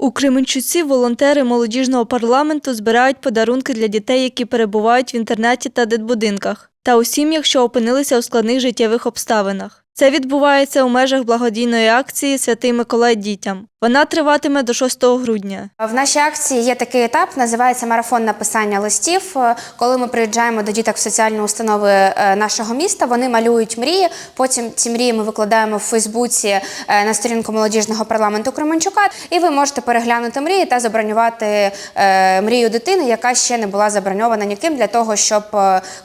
У Кременчуці волонтери молодіжного парламенту збирають подарунки для дітей, які перебувають в інтернаті та дитбудинках, та у сім'ях, що опинилися у складних життєвих обставинах. Це відбувається у межах благодійної акції Святий Миколай дітям. Вона триватиме до 6 грудня. В нашій акції є такий етап, називається марафон написання листів. Е, Коли ми приїжджаємо до діток в соціальні установи е, нашого міста, вони малюють мрії. Потім ці мрії ми викладаємо в Фейсбуці е, на сторінку молодіжного парламенту Кременчука. І ви можете переглянути мрії та забронювати мрію дитини, яка ще не була заброньована ніким, для того, щоб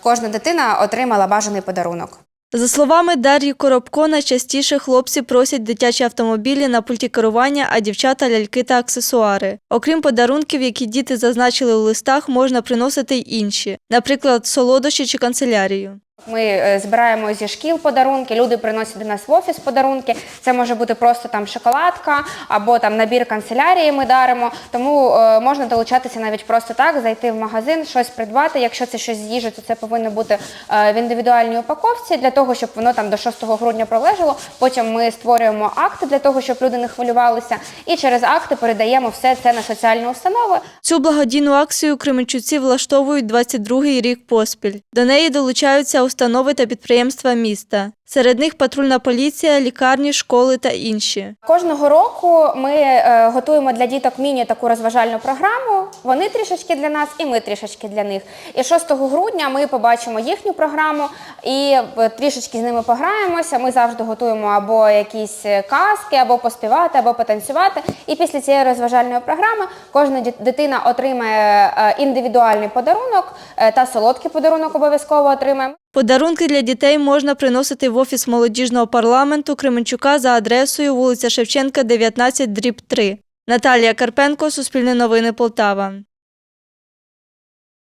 кожна дитина отримала бажаний подарунок. За словами Дар'ї Коробко, найчастіше хлопці просять дитячі автомобілі на пульті керування, а дівчата ляльки та аксесуари. Окрім подарунків, які діти зазначили у листах, можна приносити й інші, наприклад, солодощі чи канцелярію. Ми е, збираємо зі шкіл подарунки, люди приносять до нас в офіс подарунки. Це може бути просто там шоколадка або там набір канцелярії. Ми даримо. Тому е, можна долучатися навіть просто так, зайти в магазин, щось придбати. Якщо це щось з їжі, то це повинно бути е, в індивідуальній упаковці для того, щоб воно там до 6 грудня пролежало. Потім ми створюємо акти для того, щоб люди не хвилювалися, і через акти передаємо все це на соціальні установи. Цю благодійну акцію Кременчуці влаштовують 22-й рік поспіль. До неї долучаються установи та підприємства міста. Серед них патрульна поліція, лікарні, школи та інші. Кожного року ми е, готуємо для діток міні таку розважальну програму. Вони трішечки для нас, і ми трішечки для них. І 6 грудня ми побачимо їхню програму і е, трішечки з ними пограємося. Ми завжди готуємо або якісь е, казки, або поспівати, або потанцювати. І після цієї розважальної програми кожна дитина отримає індивідуальний подарунок та солодкий подарунок обов'язково отримає. Подарунки для дітей можна приносити в офіс молодіжного парламенту Кременчука за адресою вулиця Шевченка, 19, дріб 3. Наталія Карпенко, Суспільне новини Полтава.